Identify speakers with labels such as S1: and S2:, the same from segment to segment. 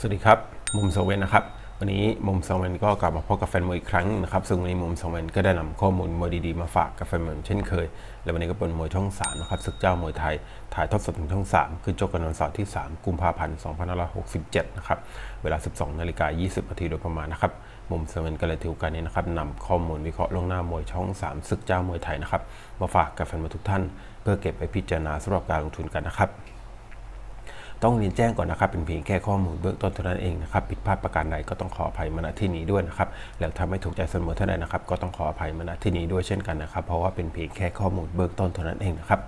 S1: สวัสดีครับ มุมโซเวนนะครับ วันนี้มุมโซเวนก็กลับมาพบกับแฟนมวยอีกครั้งนะครับ ซึ่งวันนี้มุมโซเวนก็ได้นำข้อมูลมวยดีๆมาฝากกับแฟนมวยเช่นเคย และวันนี้ก็เป็นมวยช่อง3นะครับศึกเจ้ามวยไทย ถ่ายทอดสดถึงช่อง 3 คือจบกันวันเสาร์ที่ 3 กุมภาพันธ์ 2567 นะครับ เวลา 12นาฬิกา20นาทีโดยประมาณนะครับ มุมเซเว่นก็เลยถือกาสนี้นะครับนำข้อมูลวิเคราะห์ลวงหน้ามวยช่อง 3 ศึกเจ้ามวยไทยนะครับ มาฝากกับแฟนมวยทุกท่าน เพื่อเก็บไปพิจารณาสำหรับการลงทุนกันนะครับ ต้องเรียนแจ้งก่อนนะครับ เป็นเพียงแค่ข้อมูลเบื้องต้นเท่านั้นเองนะครับผิดพลาดประการใดก็ต้องขออภัยมาณที่นี้ด้วยนะครับแล้วถ้าไม่ถูกใจเสมอเท่าใดนะครับ ก็ต้องขออภัยมาณที่นี้ด้วยเช่นกันนะครับ เพราะว่าเป็นเพียงแค่ข้อมูลเบื้องต้นเท่านั้นเองนะครับ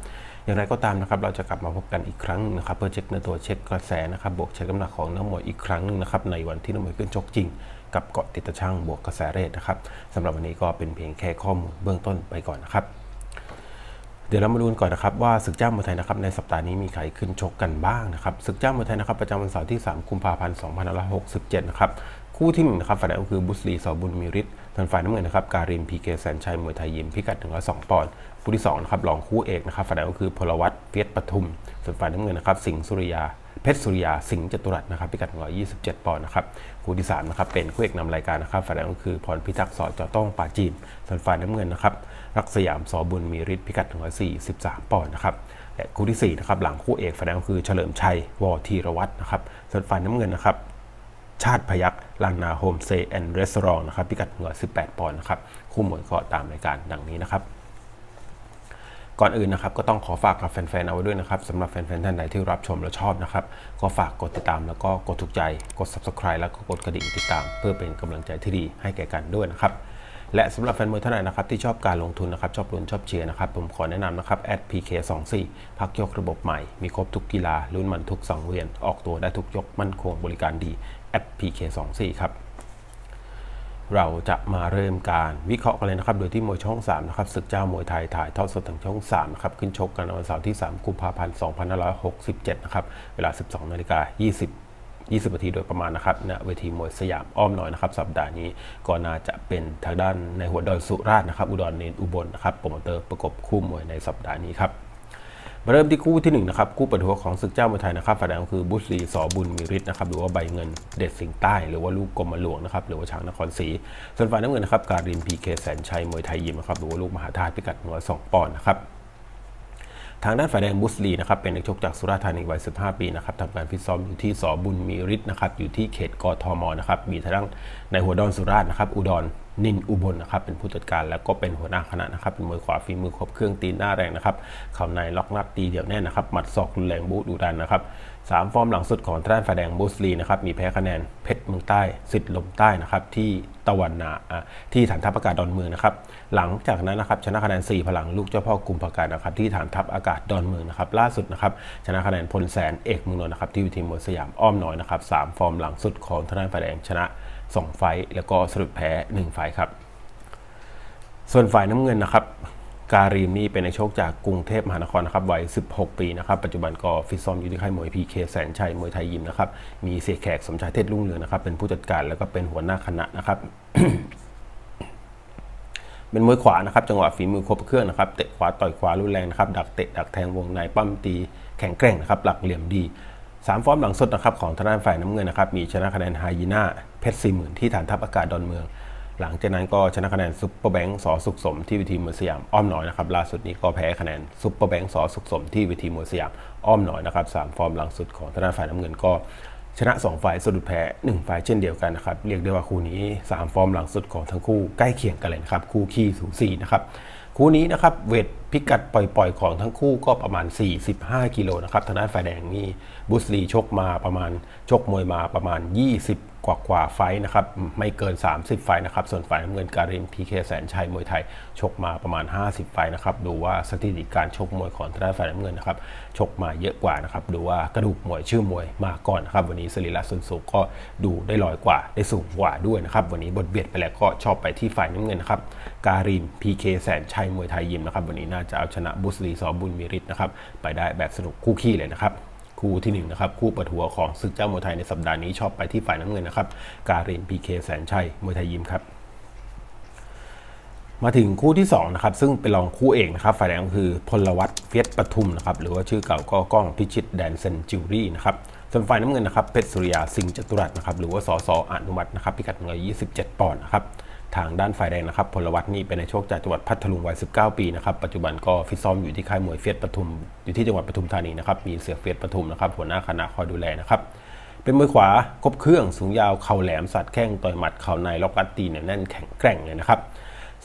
S1: อย่างไรก็ตามนะครับ เราจะกลับมาพบกันอีกครั้งนะครับ เพื่อเช็คเนื้อตัวเช็คกระแสนะครับ บวกเช็คน้ำหนักของนักมวยอีกครั้งหนึงนะครับ ในวันที่นักมวยขึ้นชกจริง กับเกาะติดตะช่างบวกกระแสเรทนะครับสำหรับวันนี้ก็เป็นเพียงแค่ข้อมูลเบื้องต้นไปก่อนนะครับ เดี๋ยวเรามาดูกันก่อนนะครับว่าศึกเจ้ามวยไทยนะครับในสัปดาห์นี้มีใครขึ้นชกกันบ้างนะครับศึกเจ้ามวยไทยนะครับประจำวันเสาร์ที่ 3 กุมภาพันธ์ 2567 นะครับคู่ที่1นนะครับฝ่ายแดงก็คือบุสลีสอบุญมีฤทธิ์ส่วนฝ่ายน้ำเงินนะครับการินพีเคแสนชัยมวยไทยยิมพิกัด102ปอนด์คู่ที่2นะครับรองคู่เอกนะครับฝ่ายแดงก็คือพลวัตเฟียสปทุม ส่วนฝ่ายน้ำเงินนะครับสิงห์สุริยา เพชรสุริยาสิงห์จตุรัสนะครับพิกัด 127 ปอนด์นะครับคู่ที่3นะครับเป็นคู่เอกนำรายการนะครับฝ่ายแดงก็คือพรพิทักษ์สอจอต้องปาจีนส่วนฝ่ายน้ำเงินนะครับรักสยามสอบุญมีฤทธิ์พิกัด 143 ปอนด์นะครับและคู่ที่4นะครับหลังคู่เอกฝ่ายแดงก็คือเฉลิมชัยวอธีรวัตรนะครับส่วนฝ่ายน้ำเงินนะครับชาติพยักลานนาโฮมเซแอนด์รีสอร์ทนะครับพิกัด118 ปอนด์นะครับคู่หมวยก็ตามรายการดังนี้นะครับ ก่อนอื่นนะครับก็ต้องขอฝากกับแฟนๆเอาไว้ด้วยนะครับสำหรับแฟนๆท่านใดที่รับชมและชอบนะครับก็ฝากกดติดตามแล้วก็กดถูกใจกด subscribe แล้วก็กดกระดิ่งติดตาม เพื่อเป็นกำลังใจที่ดีให้แก่กันด้วยนะครับและสำหรับแฟนมวยท่านใดนะครับที่ชอบการลงทุนนะครับชอบลุ้นชอบเชียร์นะครับผมขอแนะนำนะครับ @pk24 พักยกระบบใหม่ มีครบทุกกีฬาลุ้นมันทุกสังเวียน ออกตัวได้ทุกยกมั่นคงบริการดี @pk24 ครับ เราจะมาเริ่มการวิเคราะห์กันเลยนะครับ โดยที่มวยช่อง3นะครับศึกเจ้ามวยไทยถ่ายทอดสดทางช่อง3นะครับขึ้นชกกันวันเสาร์ที่ 3 กุมภาพันธ์ 2567 นะครับ เวลา 12นาฬิกา20 20นาทีโดยประมาณนะครับณเวทีมวยสยามอ้อมน้อยนะครับ สัปดาห์นี้ก็น่าจะเป็นทางด้านในหัวดอนสุราษฎร์นะครับ อุดรเนนอุบลนะครับโปรโมเตอร์ประกบคู่มวยในสัปดาห์นี้ครับ มาเริ่มที่คู่ที่หนึ่งนะครับคู่เปิดหัวของศึกเจ้ามวยไทยนะครับฝ่ายแดงคือบุสลีสอบุญมีฤทธิ์นะครับหรือว่าใบเงินเด็ดสิงใต้หรือว่าลูกกรมหลวงนะครับหรือว่าช้างนครศรีส่วนฝ่ายน้ำเงินนะครับการินพีเคแสนชัยมวยไทยยิมนะครับหรือว่าลูกมหาธาตุพิกัดหัวสองปอนด์นะครับทางด้านฝ่ายแดงบุสลีนะครับเป็นนักชกจากสุราษฎร์ธานีวัย 15 ปีนะครับทำการฟิตซ้อมอยู่ที่สอบุญมีฤทธิ์นะครับอยู่ที่เขตกทมนะครับมีทางด้านในหัวดอนสุราษฎร์นะครับอุดร นินอุบลนะครับเป็นผู้จัดการแล้วก็เป็นหัวหน้าคณะนะครับเป็นมวยขวาฝีมือครบเครื่องตีนหน้าแรงนะครับเข่าในล็อกนัดตีเดี่ยวแน่นนะครับหมัดศอกรุนแรงบูดุดันนะครับสามฟอร์มหลังสุดของทางด้านฝ่ายแดงบุสลีนะครับมีแพ้คะแนนเพชรเมืองใต้สิทธิ์ลมใต้นะครับที่ตะวันนาที่ฐานทัพอากาศดอนเมืองนะครับหลังจากนั้นนะครับชนะคะแนน 4 พลังลูกเจ้าพ่อกุมภากาศนะครับที่ฐานทัพอากาศดอนเมืองนะครับล่าสุดนะครับชนะคะแนนพลแสนเอกมืองนนท์นะครับที่วิทีมวยสยามอ้อมน้อยนะครับสามฟอร์มหลังสุดของทางด้านฝ่ายแดงชนะ 2 ไฟต์แล้วก็สรุปแพ้ 1 ไฟต์ครับ ส่วนฝ่ายน้ำเงินนะครับ การีมนี่เป็นนักชกจากกรุงเทพมหานครนะครับวัย 16 ปีนะครับปัจจุบันก็ฟิตซ้อมอยู่ที่ค่ายมวยพีเคแสนชัยมวยไทยยิมนะครับมีเสียแขกสมชายเทศรุ่งเรืองนะครับเป็นผู้จัดการแล้วก็เป็นหัวหน้าคณะนะครับเป็นมวยขวานะครับจังหวะฝีมือครบเครื่องนะครับเตะขวาต่อยขวารุนแรงนะครับดักเตะดักแทงวงในปั้มตีแข็งแกร่งนะครับหลักเหลี่ยมดีสามฟอร์มหลังสุดนะครับของทางด้านฝ่ายน้ำเงินนะครับมีชนะคะแนนไฮยีน่า เพชรสี่หมื่นที่ฐานทัพอากาศดอนเมือง หลังจากนั้นก็ชนะคะแนนซุปเปอร์แบงค์สอสุขสมที่วิทีมวยสยามอ้อมน้อยนะครับล่าสุดนี้ก็แพ้คะแนนซุปเปอร์แบงค์สอสุขสมที่วิทีมวยสยามอ้อมน้อยนะครับสามฟอร์มหลังสุดของทางด้านฝ่ายน้ำเงินก็ชนะ 2 ฝ่ายสะดุดแพ้ 1 ฝ่ายเช่นเดียวกันนะครับ เรียกได้ว่าคู่นี้ 3 ฟอร์มหลังสุดของทั้งคู่ใกล้เคียงกันเลยนะครับ คู่ขี้สูสีนะครับ คู่นี้นะครับเวทพิกัดปล่อยๆ ของทั้งคู่ก็ประมาณ 45 กิโลนะครับทางด้านฝ่ายแดงนี่บุสลีชกมาประมาณชกมวยมาประมาณ 20 กว่ากว่าไฟนะครับไม่เกิน 30 ไฟนะครับส่วนฝ่ายน้ำเงินการิมพีเคแสนชัยมวยไทย ชกมาประมาณ 50 ไฟนะครับดูว่าสถิติการชกมวยของทางด้านฝ่ายน้ำเงินนะครับชกมาเยอะกว่านะครับดูว่ากระดูกมวยชื่อมวยมาก่อนนะครับวันนี้สรีระส่วนสูงก็ดูได้ลอยกว่าได้สูงกว่าด้วยนะครับวันนี้บทเบียดไปแล้วก็ชอบไปที่ฝ่ายน้ำเงินนะครับการิมพีเคแสนชัยมวยไทยยิมนะครับวันนี้น่าจะเอาชนะบุสลีสอบุญมีฤทธิ์นะครับไปได้แบบสนุกคู่ขี้เลยนะครับ คู่ที่หนึ่งนะครับคู่เปิดหัวของศึกเจ้ามวยไทยในสัปดาห์นี้ชอบไปที่ฝ่ายน้ำเงินนะครับการินพีเคแสนชัยมวยไทยยิมครับมาถึงคู่ที่2นะครับซึ่งเป็นรองคู่เอกนะครับฝ่ายแดงคือพลวัตเฟียสปทุมนะครับหรือว่าชื่อเก่าก็ก้องพิชิตแดนเซนจิวรี่นะครับส่วนฝ่ายน้ำเงินนะครับเพชรสุริยาสิงห์จตุรัสนะครับหรือว่าสสอนุวัฒน์นะครับพิกัด127ปอนด์นะครับ ทางด้านฝ่ายแดงนะครับพลวัตนี่เป็นในโชคจากจังหวัดพัทลุงวัย 19 ปีนะครับปัจจุบันก็ฟิตซ้อมอยู่ที่ค่ายมวยเฟียสปทุมอยู่ที่จังหวัดปทุมธานีนะครับมีเสือเฟียสปทุมนะครับหัวหน้าคณะคอยดูแลนะครับเป็นมวยขวาครบเครื่องสูงยาวเข่าแหลมสัดแข้งต่อยหมัดเข่าในล็อกกัดตีเนี่ยแน่นแข็งแกร่งเลยนะครับ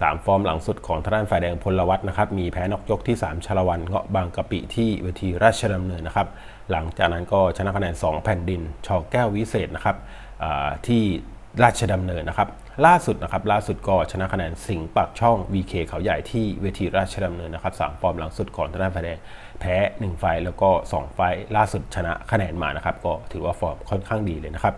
S1: สามฟอร์มหลังสุดของทางด้านฝ่ายแดงพลวัตนะครับมีแพ้นอกยกที่ 3ชาละวันเงาะบางกะปิที่เวทีราชดำเนินนะครับหลังจากนั้นก็ชนะคะแนน 2 แผ่นดินชอแก้ววิเศษนะครับที่ ราชดำเนินนะครับ ล่าสุดนะครับล่าสุดก็ชนะคะแนนสิงห์ปากช่อง VK เขาใหญ่ที่เวทีราชดำเนินนะครับสามฟอร์มหลังสุดของทางด้านายแดงแพ้ 1 ไฟแล้วก็ 2 ไฟล่าสุดชนะคะแนนมานะครับ ก็ถือว่าฟอร์มค่อนข้างดีเลยนะครับ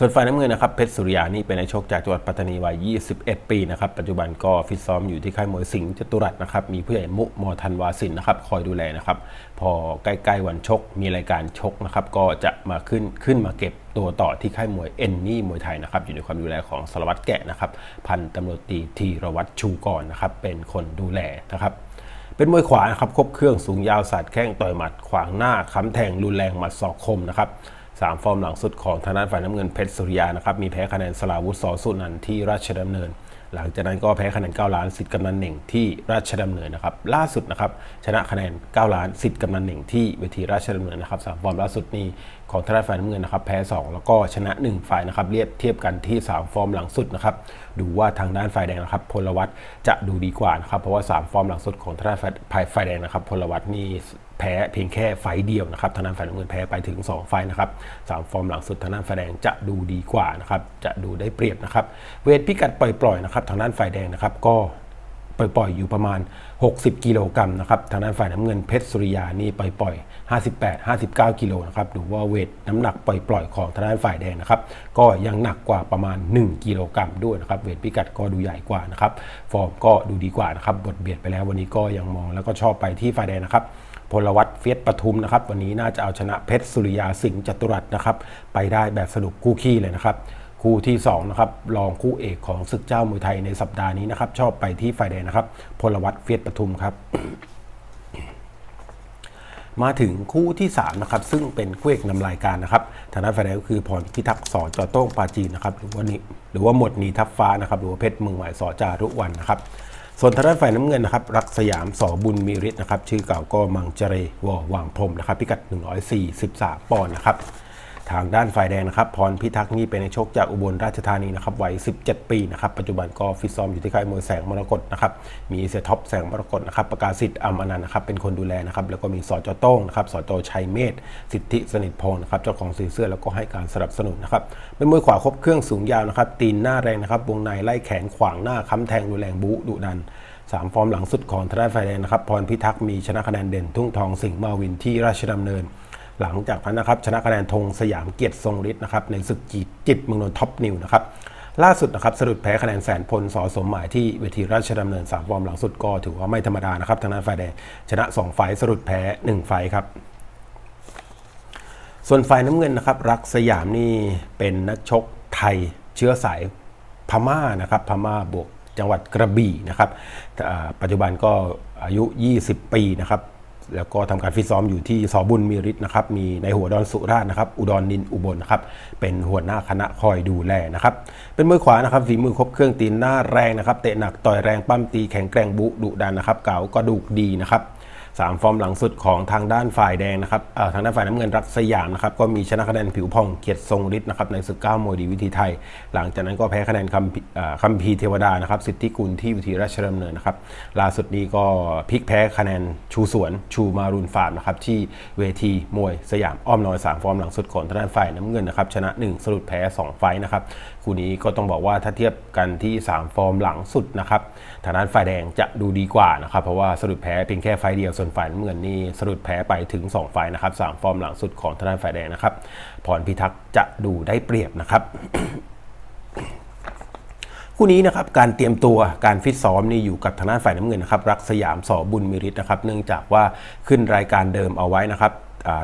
S1: ส่วนฝ่ายน้ำเงินนะครับเพชรสุริยานี่เป็นนักชกจากจังหวัดปัตตานีวัย 21 ปีนะครับปัจจุบันก็ฟิตซ้อมอยู่ที่ค่ายมวยสิงห์จตุรัสนะครับมีผู้ใหญ่มุมอทันวาสินนะครับคอยดูแลนะครับพอใกล้ๆวันชกมีรายการชกนะครับก็จะมาขึ้นขึ้นมาเก็บตัวต่อที่ค่ายมวยเอ็นนี่มวยไทยนะครับอยู่ในความดูแลของสารวัตรแกะนะครับพันตำรวจตรีธีรวัตรชูกรนะครับเป็นคนดูแลนะครับเป็นมวยขวานะครับครบเครื่องสูงยาวสัดแข้งต่อยหมัดขวางหน้าค้ำแทงรุนแรงหมัดศอกคมนะครับ สามฟอร์มหลังสุดของทางด้านฝ่ายน้ำเงินเพชรสุริยานะครับ มีแพ้คะแนนสลาวุธสอสุนันที่ราชดำเนิน หลังจากนั้นก็แพ้คะแนน 9 ล้านสิทธิ์กำนันหนึ่งที่ราชดำเนินนะครับ ล่าสุดนะครับชนะคะแนน 9 ล้านสิทธิ์กำนันหนึ่งที่เวทีราชดำเนินนะครับสามฟอร์มล่าสุดนี้ของทางด้านฝ่ายน้ำเงินนะครับแพ้ 2 แล้วก็ชนะ 1 ฝ่ายนะครับเรียบเทียบกันที่ 3 ฟอร์มหลังสุดนะครับดูว่าทางด้านฝ่ายแดงนะครับพลวัตจะดูดีกว่านะครับเพราะว่า 3 ฟอร์มหลังสุดของทางด้านฝ่ายแดงนะครับพลวัตนี่ แพ้เพียงแค่ไฟเดียวนะครับทางด้านฝ่ายน้ำเงินแพ้ไปถึง 2 ไฟนะครับสามฟอร์มหลังสุดทางด้านฝ่ายแดงจะดูดีกว่านะครับจะดูได้เปรียบนะครับเวทพิกัดปล่อยๆนะครับทางด้านฝ่ายแดงนะครับก็ปล่อยๆอยู่ประมาณ 60 กิโลกรัมนะครับ ทางด้านฝ่ายน้ำเงินเพชรสุริยานี่ปล่อยๆ 58 59 กิโลนะครับดูว่าเวทน้ำหนักปล่อยๆ ของทางด้านฝ่ายแดงนะครับ ก็ยังหนักกว่าประมาณ 1 กิโลกรัมด้วยนะครับ เวทพิกัดก็ดูใหญ่กว่านะครับ ฟอร์มก็ดูดีกว่านะครับ บทเบียดไปแล้ววันนี้ก็ยังมองแล้วก็ชอบไปที่ฝ่ายแดงนะครับ พลวัตเฟียสปทุมนะครับวันนี้น่าจะเอาชนะเพชรสุริยาสิงห์จตุรัสนะครับไปได้แบบสนุกคู่ขี้เลยนะครับคู่ที่2นะครับรองคู่เอกของศึกเจ้ามวยไทยในสัปดาห์นี้นะครับชอบไปที่ฝ่ายแดงนะครับพลวัตเฟียสปทุมครับมาถึงคู่ที่3นะครับซึ่งเป็นคู่เอกนำรายการนะครับทางด้านฝ่ายแดงก็คือพรพิทักษ์สอจอโต้งปาจีนนะครับหรือว่านี่หรือว่าหมดนีทับฟ้านะครับหรือว่าเพชรเมืองไหวสอจารุวันนะครับ ส่วนทางด้านฝ่ายน้ำเงินนะครับรักสยามสอบุญมีฤทธิ์นะครับชื่อเก่าก็มังเจเรวอว่างพรมนะครับพิกัด 143 ปอนด์นะครับ ทางด้านฝ่ายแดงนะครับพรพิทักษ์นี่เป็นนักชกจากอุบลราชธานีนะครับวัย 17 ปีนะครับปัจจุบันก็ฟิตซ้อมอยู่ที่ค่ายมวยแสงมรกตนะครับมีเสียท็อปแสงมรกตนะครับประกาศสิทธิ์อัมอนันต์นะครับเป็นคนดูแลนะครับแล้วก็มีสอจโต้งนะครับสอจชัยเมธสิทธิสนิทพงศ์นะครับเจ้าของสีเสื้อแล้วก็ให้การสนับสนุนนะครับเป็นมวยขวาครบเครื่องสูงยาวนะครับตีนหน้าแรงนะครับวงในไล่แขนขวางหน้าค้ำแทงรุนแรงบูดุดันสามฟอร์มหลังสุดของทางด้านฝ่ายแดงนะครับพรพิทักษ์มีชนะคะแนนเด่นทุ่งทองสิงห์มาวินที่ราชดำเนิน หลังจากนั้นนะครับชนะคะแนนธงสยามเกียรติทรงฤทธิ์นะครับในศึกจีจิตเมืองนนท์ท็อปนิวนะครับล่าสุดนะครับสะดุดแพ้คะแนนแสนพลสอสมหมายที่เวทีราชดำเนิน 3 ฟอร์มหลังสุดก็ถือว่าไม่ธรรมดานะครับทางด้านฝ่ายแดงชนะ 2 ไฟล์สะดุดแพ้ 1 ไฟครับ ส่วนฝ่ายน้ำเงินนะครับ รักสยามนี่เป็นนักชกไทยเชื้อสายพม่านะครับพม่าบวกจังหวัดกระบี่นะครับปัจจุบันก็อายุ 20 ปีนะครับ แล้วก็ทำการฟิตซ้อมอยู่ที่สอบุญมีฤทธิ์นะครับ มีในหัวดอนสุราษฎร์นะครับ อุดรนินอุบลนะครับ เป็นหัวหน้าคณะคอยดูแลนะครับ เป็นมือขวานะครับฝีมือครบเครื่องตีนหน้าแรงนะครับ เตะหนักต่อยแรงปั้มตีแข็งแกร่งบุดุดันนะครับ เก๋ากระดูกดีนะครับ สามฟอร์มหลังสุดของทางด้านฝ่ายแดงนะครับทางด้านฝ่ายน้ำเงินรักสยามนะครับก็มีชนะคะแนนผิวพองเกียรติทรงฤทธิ์นะครับในศึกเก้ามวยดีวิธีไทย หลังจากนั้นก็แพ้คะแนนคำพิเอ่อคัมภีเทวดานะครับสิทธิกุลที่วิธีราชดำเนินนะครับล่าสุดนี้ก็พลิกแพ้คะแนนชูสวนชูมารุนฟาร์มนะครับที่เวทีมวยสยามอ้อมน้อยสามฟอร์มหลังสุดของทางด้านฝ่ายน้ำเงินนะครับชนะ 1 สรุปแพ้ 2 ไฟนะครับ คู่นี้ก็ต้องบอกว่าถ้าเทียบกันที่ 3 ฟอร์มหลังสุดนะครับทางด้านฝ่ายแดงจะดูดีกว่านะครับเพราะว่าสรุปแพ้เพียงแค่ไฟเดียวส่วนฝ่ายน้ำเงินนี่สรุปแพ้ไปถึง 2 ไฟนะครับสามฟอร์มหลังสุดของทางด้านฝ่ายแดงนะครับพรพิทักษ์จะดูได้เปรียบนะครับคู่นี้นะครับการเตรียมตัวการฟิตซ้อมนี่อยู่กับทางด้านฝ่ายน้ำเงินนะครับรักสยามสอบุญมิริตนะครับเนื่องจากว่าขึ้นรายการเดิมเอาไว้นะครับ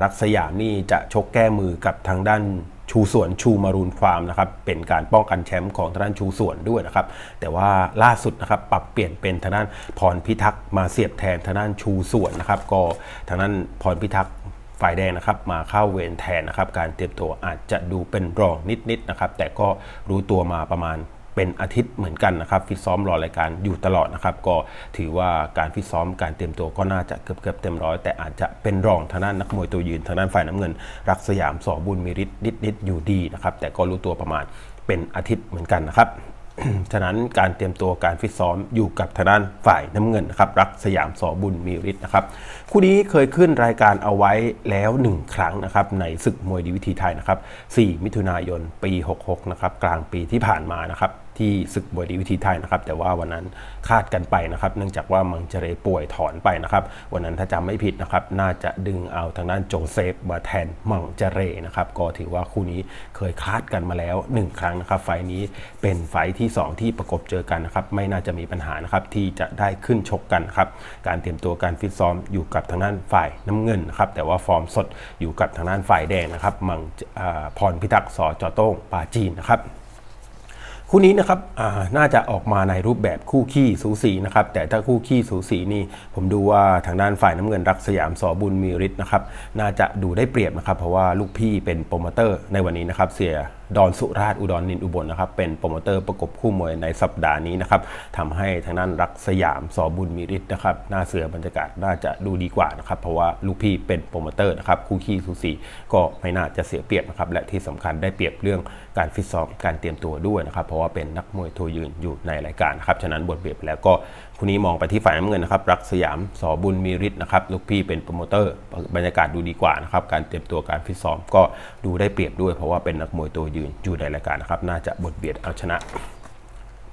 S1: รักสยามนี่จะชกแก้มือกับทางด้าน ชูส่วนชูมารูนฟาร์มนะครับเป็นการป้องกันแชมป์ของทางด้านชูส่วนด้วยนะครับแต่ว่าล่าสุดนะครับปรับเปลี่ยนเป็นทางด้านพรพิทักษ์มาเสียบแทนทางด้านชูส่วนนะครับก็ทางด้านพรพิทักษ์ฝ่ายแดงนะครับมาเข้าเวรแทนนะครับการเตรียมตัวอาจจะดูเป็นรองนิดๆนะครับแต่ก็รู้ตัวมาประมาณ เป็นอาทิตย์เหมือนกันนะครับฟิตซ้อมรอรายการอยู่ตลอดนะครับ ก็ถือว่าการฟิตซ้อมการเตรียมตัวก็น่าจะเกือบเกือบๆเต็มร้อยแต่อาจจะเป็นรองทางด้านนักมวยตัวยืนทางด้านฝ่ายน้ำเงิน รักสยามสอบุญมีฤทธิ์นิดๆอยู่ดีนะครับแต่ก็รู้ตัวประมาณเป็นอาทิตย์เหมือนกันนะครับฉะนั้นการเตรียมตัวการฟิตซ้อมอยู่กับทางด้านฝ่ายน้ำเงินนะครับรักสยามสอบุญมีฤทธิ์นะครับคู่นี้เคยขึ้นรายการเอาไว้แล้ว 1 ครั้งนะครับในศึกมวยดีวิธีไทยนะครับ 4 มิถุนายนปี 66 นะครับกลางปีที่ผ่านมานะครับ ที่ศึกมวยดีวิธีไทยนะครับ แต่ว่าวันนั้นคาดกันไปนะครับ เนื่องจากว่ามังเจเรป่วยถอนไปนะครับ วันนั้นถ้าจำไม่ผิดนะครับ น่าจะดึงเอาทางด้านโจเซฟมาแทนมังเจเรนะครับ ก็ถือว่าคู่นี้เคยคาดกันมาแล้ว 1 ครั้งนะครับ ไฟนี้เป็นไฟที่ 2 ที่ประกบเจอกันนะครับ ไม่น่าจะมีปัญหานะครับที่จะได้ขึ้นชกกันครับ การเตรียมตัวการฟิตซ้อมอยู่กับทางด้านฝ่ายน้ำเงินนะครับ แต่ว่าฟอร์มสดอยู่กับทางด้านฝ่ายแดงนะครับ มังพรพิทักษ์สจโต้งปาจีนนะครับ คู่นี้นะครับน่าจะออกมาในรูปแบบคู่ขี้สูสีนะครับแต่ถ้าคู่ขี้สูสีนี่ผมดูว่าทางด้านฝ่ายน้ำเงินรักสยามสอบุญมีฤทธิ์นะครับน่าจะดูได้เปรียบนะครับเพราะว่าลูกพี่เป็นโปรโมเตอร์ในวันนี้นะครับเสียดอนสุราชอุดรนินอุบลนะครับเป็นโปรโมเตอร์ประกบคู่มวยในสัปดาห์นี้นะครับทำให้ทางด้านรักสยามสอบุญมีฤทธิ์นะครับหน้าเสือบรรยากาศน่าจะดูดีกว่านะครับเพราะว่าลูกพี่เป็นโปรโมเตอร์นะครับคู่ขี้สูสีก็ไม่น่าจะเสียเปรียบนะครับและที่สำคัญได้เปรียบเรื่องการฟิตซ้อมการเตรียมตัวด้วยนะครับเพราะว่าเป็นนักมวยตัวยืนอยู่ในรายการนะครับฉะนั้นบทเปรียบไปแล้วก็ คู่นี้มองไปที่ฝ่ายน้ำเงินนะครับ รักสยามสอบุญมีฤทธิ์นะครับ ลูกพี่เป็นโปรโมเตอร์ บรรยากาศดูดีกว่านะครับ การเตรียมตัวการฟิตซ้อมก็ดูได้เปรียบด้วย เพราะว่าเป็นนักมวยตัวยืนอยู่ในรายการนะครับ น่าจะบทเบียดเอาชนะ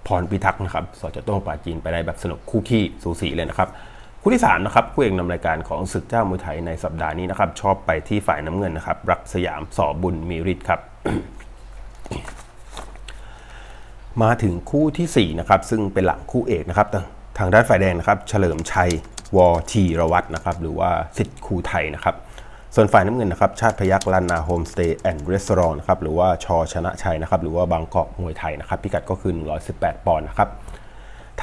S1: พรพิทักษ์นะครับ สจโต้งปาจีนไปได้แบบสนุกคู่ขี้สูสีเลยนะครับคู่ที่3นะครับคู่เอกนำรายการของศึกเจ้ามวยไทยในสัปดาห์นี้นะครับ ชอบไปที่ฝ่ายน้ำเงินนะครับ รักสยามสอบุญมีฤทธิ์ครับมาถึงคู่ทีสี่4นะครับซึ่งเป็นหลังคู่เอกนะครับ ทางด้านฝ่ายแดงนะครับเฉลิมชัยวอทีรวัตรนะครับหรือว่าสิทธิ์ครูไทยนะครับส่วนฝ่ายน้ำเงินนะครับชาติพยักลานนาโฮมสเตย์แอนด์รีสอร์ทนะครับหรือว่าชอชนะชัยนะครับหรือว่าบางกอกมวยไทยนะครับพิกัดก็คือ 118 ปอนด์นะครับ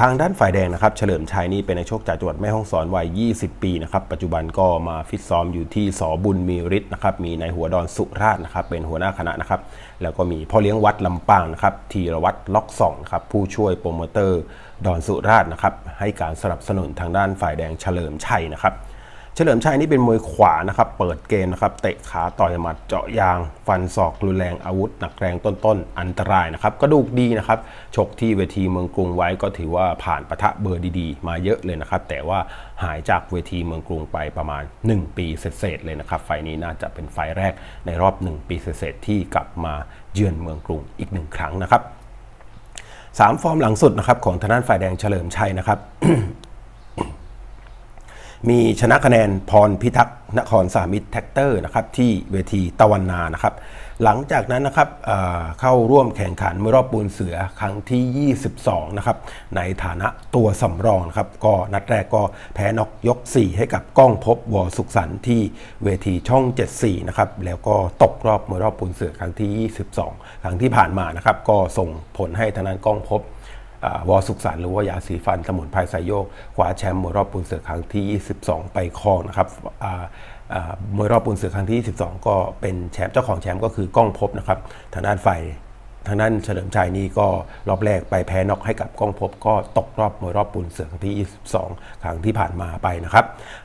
S1: ทางด้านฝ่ายแดงนะครับเฉลิมชัยนี่เป็นนักชกจากจังหวัดแม่ฮ่องสอนวัย 20 ปีนะครับปัจจุบันก็มาฟิตซ้อมอยู่ที่สอบุญมีฤทธิ์นะครับมีในายหัวดอนสุราชนะครับเป็นหัวหน้าคณะนะครับแล้วก็มีพ่อเลี้ยงวัดลำปางนะครับธีรวัตรล็อกสองครับผู้ช่วยโปรโมเตอร์ดอนสุราชนะครับให้การสนับสนุนทางด้านฝ่ายแดงเฉลิมชัยนะครับ เฉลิมชัยนี่เป็นมวยขวานะครับ เปิดเกมนะครับ เตะขาต่อยหมัดเจาะยาง ฟันศอกรุนแรงอาวุธ หนักแรงต้นๆ อันตรายนะครับกระดูกดีนะครับ ชกที่เวทีเมืองกรุงไว้ก็ถือว่าผ่านปะทะเบอร์ดีๆ มาเยอะเลยนะครับ แต่ว่าหายจากเวทีเมืองกรุงไปประมาณ 1 ปีเศษเลยนะครับ ไฟนี้น่าจะเป็นไฟแรกในรอบ 1 ปีเศษที่กลับมาเยือนเมืองกรุงอีกหนึ่งครั้งนะครับสามฟอร์มหลังสุดนะครับของทางด้านฝ่ายแดงเฉลิมชัยนะครับ มีชนะคะแนนพรพิทักษ์นครสามิตรแท็กเตอร์นะครับที่เวทีตะวันนานะครับ หลังจากนั้นนะครับเเข้าร่วมแข่งขันเมื่อรอบปูนเสือครั้งที่ 22 นะครับ ในฐานะตัวสำรองนะครับ ก็นัดแรกก็แพ้นอกยก 4 ให้กับก้องพบวอสุขสันที่เวทีช่อง 74 นะครับ แล้วก็ตกรอบเมื่อรอบปูนเสือครั้งที่ 22 ครั้งที่ผ่านมานะครับ ก็ส่งผลให้ทางนั้นก้องพบ วอสุขสันต์หรือว่ายาสีฟันสมุนไพรไซโยกคว้าแชมป์มวยรอบปูนเสือครั้งที่ 22 ไปครองนะครับมวยรอบปูนเสือครั้งที่ 22 ก็เป็นแชมป์เจ้าของแชมป์ก็คือก้องภพบนะครับทางด้านฝ่ายทางด้านเฉลิมชัยนี่ก็รอบแรกไปแพ้น็อกให้กับก้องภพบก็ตกรอบมวยรอบปูนเสือครั้งที่ 22 ครั้งที่ผ่านมาไปนะครับ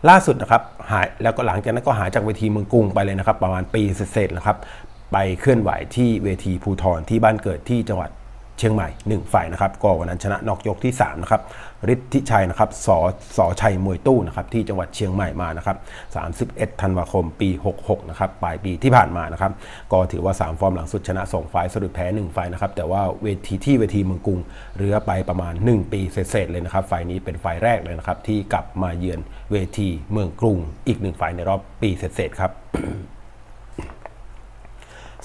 S1: ล่าสุดนะครับหายแล้วก็หลังจากนั้นก็หายจากเวทีเมืองกรุงไปเลยนะครับ ประมาณปีเศษนะครับ ไปเคลื่อนไหวที่เวทีภูทรที่บ้านเกิดที่จังหวัด เชียงใหม่ 1 ฝ่ายนะครับก็วันนั้นชนะนอกยกที่3นะครับฤทธิชัยนะครับสอสอชัยมวยตู้นะครับที่จังหวัดเชียงใหม่มานะครับ31ธันวาคมปี 66นะครับปลายปีที่ผ่านมานะครับก็ถือว่า 3 ฟอร์มหลังสุดชนะ 2 ฝ่ายสะดุดแพ้ 1 ฝ่ายนะครับแต่ว่าเวทีที่เวทีเมืองกรุงเรือไปประมาณ 1 ปีเศษเลยนะครับฝ่ายนี้เป็นฝ่ายแรกเลยนะครับที่กลับมาเยือนเวทีเมืองกรุง อีกหนึ่งฝ่ายในรอบปีเศษๆครับ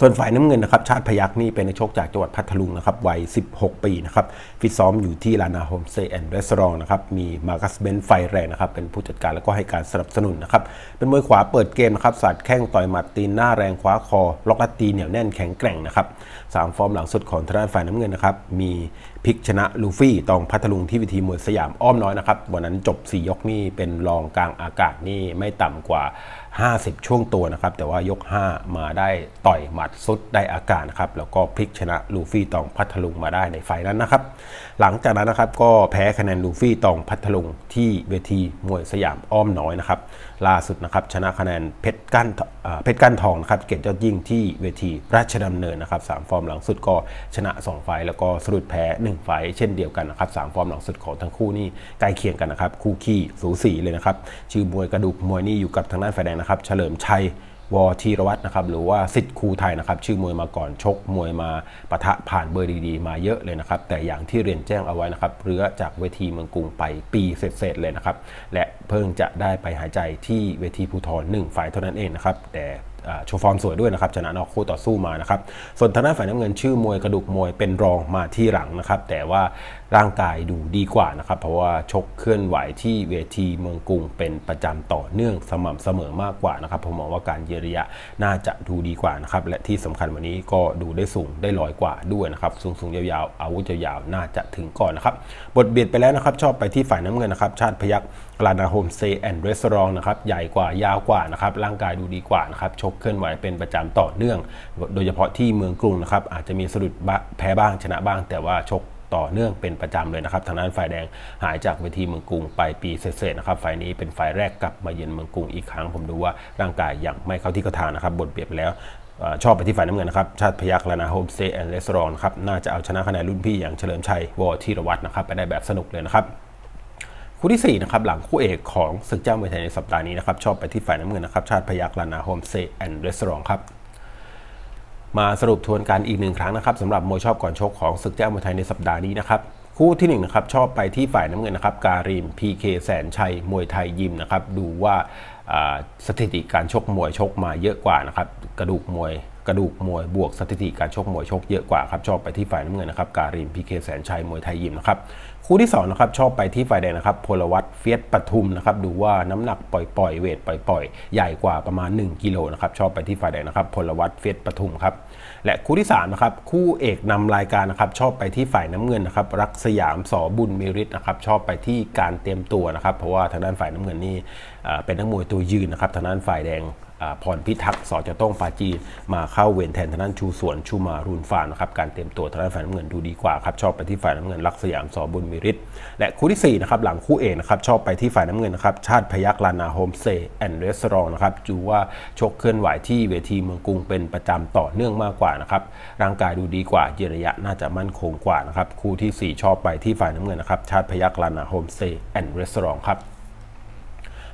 S1: ส่วนฝ่ายน้ำเงินนะครับชาติพยักนี่เป็นนักชกจากจังหวัดพัทลุงนะครับวัย 16 ปีนะครับฟิตซ้อมอยู่ที่ลานาโฮมเซแอนด์รีสอร์นะครับมีมาร์คัสเบนไฟแรงนะครับเป็นผู้จัดการแล้วก็ให้การสนับสนุนนะครับเป็นมวยขวาเปิดเกมนะครับสาดแข้งต่อยหมัดตีนหน้าแรงขวาคอล็อกและตีเหนียวแน่นแข็งแกร่งนะครับสามฟอร์มหลังสุดของทางด้านฝ่ายน้ำเงินนะครับมีพลิกชนะลูฟี่ตองพัทลุงที่วิธีมวยสยามอ้อมน้อยนะครับวันนั้นจบ 4 ยกนี่เป็นรองกลางอากาศนี่ไม่ต่ำกว่า 50 ช่วงตัวนะครับ แต่ว่ายก 5 มาได้ต่อยหมัดสุดได้อาการนะครับ แล้วก็พลิกชนะลูฟี่ตองพัทลุงมาได้ในไฟล์นั้นนะครับ หลังจากนั้นนะครับก็แพ้คะแนนลูฟี่ตองพัทลุงที่เวทีมวยสยามอ้อมน้อยนะครับ ล่าสุดนะครับชนะคะแนนเพชรก้านเพชรก้นทองนะครับเกียรติยอดยิ่งที่เวทีราชดำเนินนะครับสามฟอร์มหลังสุดก็ชนะ 2 ไฟแล้วก็สรุดแพ้ 1 ไฟเช่นเดียวกันนะครับสามฟอร์มหลังสุดของทั้งคู่นี่ใกล้เคียงกันนะครับคู่ขี้สูสีเลยนะครับชื่อมวยกระดูกมวยนี่อยู่กับทางด้านฝ่ายแดงนะครับเฉลิมชัย วอธีรวัตรนะครับหรือว่าสิทธิ์ครูไทยนะครับชื่อมวยมาก่อนชกมวยมาปะทะผ่านเบอร์ดีๆ มาเยอะเลยนะครับ แต่อย่างที่เรียนแจ้งเอาไว้นะครับเรือจากเวทีเมืองกรุงไปปีเสร็จๆเลยนะครับ และเพิ่งจะได้ไปหายใจที่เวทีภูทรหนึ่งฝ่ายเท่านั้นเองนะครับ แต่โชว์ฟอร์มสวยด้วยนะครับชนะนอกคู่ต่อสู้มานะครับส่วนทางด้านฝ่ายน้ำเงินชื่อมวยกระดูกมวยเป็นรองมาที่หลังนะครับ แต่ว่าร่างกายดูดีกว่านะครับ เพราะว่าชกเคลื่อนไหวที่เวทีเมืองกรุงเป็นประจำต่อเนื่องสม่ำเสมอมากกว่านะครับผมมองว่าการเยระยะน่าจะดูดีกว่านะครับและที่สำคัญวันนี้ก็ดูได้สูงได้ลอยกว่าด้วยนะครับสูงสูงยาวๆอาวุธยาวๆน่าจะถึงก่อนนะครับบทเบียดไปแล้วนะครับชอบไปที่ฝ่ายน้ำเงินนะครับชาติพยักลานาโฮมเซแอนด์รีสอร์นะครับใหญ่กว่ายาวกว่านะครับร่างกายดูดีกว่านะครับชกเคลื่อนไหวเป็นประจำต่อเนื่อง โดยเฉพาะที่เมืองกรุงนะครับอาจจะมีสะดุดบะแพ้บ้างชนะบ้าง แต่ว่าชก ต่อเนื่องเป็นประจำเลยนะครับทางด้านฝ่ายแดงหายจากเวทีเมืองกรุงไปปีเศษนะครับฝ่ายนี้เป็นฝ่ายแรกกลับมาเยือนเมืองกรุงอีกครั้ง ผมดูว่าร่างกายยังไม่เข้าที่เข้าทานะครับบทเบียดไปแล้วชอบไปที่ฝ่ายน้ำเงินนะครับ ชาติพยักลานาโฮมสเตย์แอนด์เรสอร์ทครับ น่าจะเอาชนะคะแนนรุ่นพี่อย่างเฉลิมชัยวอธีรวัตรนะครับ ไปได้แบบสนุกเลยนะครับ คู่ที่4นะครับหลังคู่เอกของศึกเจ้ามวยไทยในสัปดาห์นี้นะครับ ชอบไปที่ฝ่ายน้ำเงินนะครับ ชาติพยักลานาโฮมเซแอนด์เรสอร์ทครับ มาสรุปทวนกันอีกหนึ่งครั้งนะครับสำหรับมวยชอบก่อนชกของศึกเจ้ามวยไทยในสัปดาห์นี้นะครับคู่ที่1นงนะครับชอบไปที่ฝ่ายน้ำเงินนะครับการีม PK แสนชัยมวยไทยยิมนะครับดูว่า สถิติการชกมวยชกมาเยอะกว่านะครับกระดูกมวยกระดูกมวยบวกสถิติการชกมวยชกเยอะกว่าครับชอบไปที่ฝ่ายน้ำเงินนะครับการีม PK แสนชัยมวยไทยยิมนะครับคู่ที่2นะครับชอบไปที่ฝ่ายแดงนะครับพลวัตเฟียสปทุมนะครับดูว่าน้ำหนักปล่อยๆเวทปล่อยๆ ใหญ่กว่าประมาณ 1กิโลนะครับชอบไปที่ฝ่ายแดงนะครับพลวัตเฟียสปทุมครับ และคู่ที่3นะครับคู่เอกนำรายการนะครับชอบไปที่ฝ่ายน้ำเงินนะครับรักสยามสอบุญมิริตนะครับชอบไปที่การเตรียมตัวนะครับเพราะว่าทางด้านฝ่ายน้ำเงินนี่เป็นนักมวยตัวยืนนะครับทางด้านฝ่ายแดง พรพิทักษ์สอจะต้องปาจีมาเข้าเวรแทนทางด้านชูสวนชูมารุนฟานนะครับการเตรียมตัวทางด้านฝ่ายน้ำเงินดูดีกว่าครับชอบไปที่ฝ่ายน้ำเงินรักสยามสอบุญมีฤทธิ์และคู่ที่สี่นะครับหลังคู่เอกนะครับชอบไปที่ฝ่ายน้ำเงินนะครับชาติพยักลานาโฮมเซแอนด์เรสอร์นะครับจูว่าชกเคลื่อนไหวที่เวทีเมืองกรุงเป็นประจำต่อเนื่องมากกว่านะครับร่างกายดูดีกว่าเยระยะน่าจะมั่นคงกว่านะครับคู่ที่สี่ชอบไปที่ฝ่ายน้ำเงินนะครับชาติพยักลานาโฮมเซแอนด์เรสอร์ครับ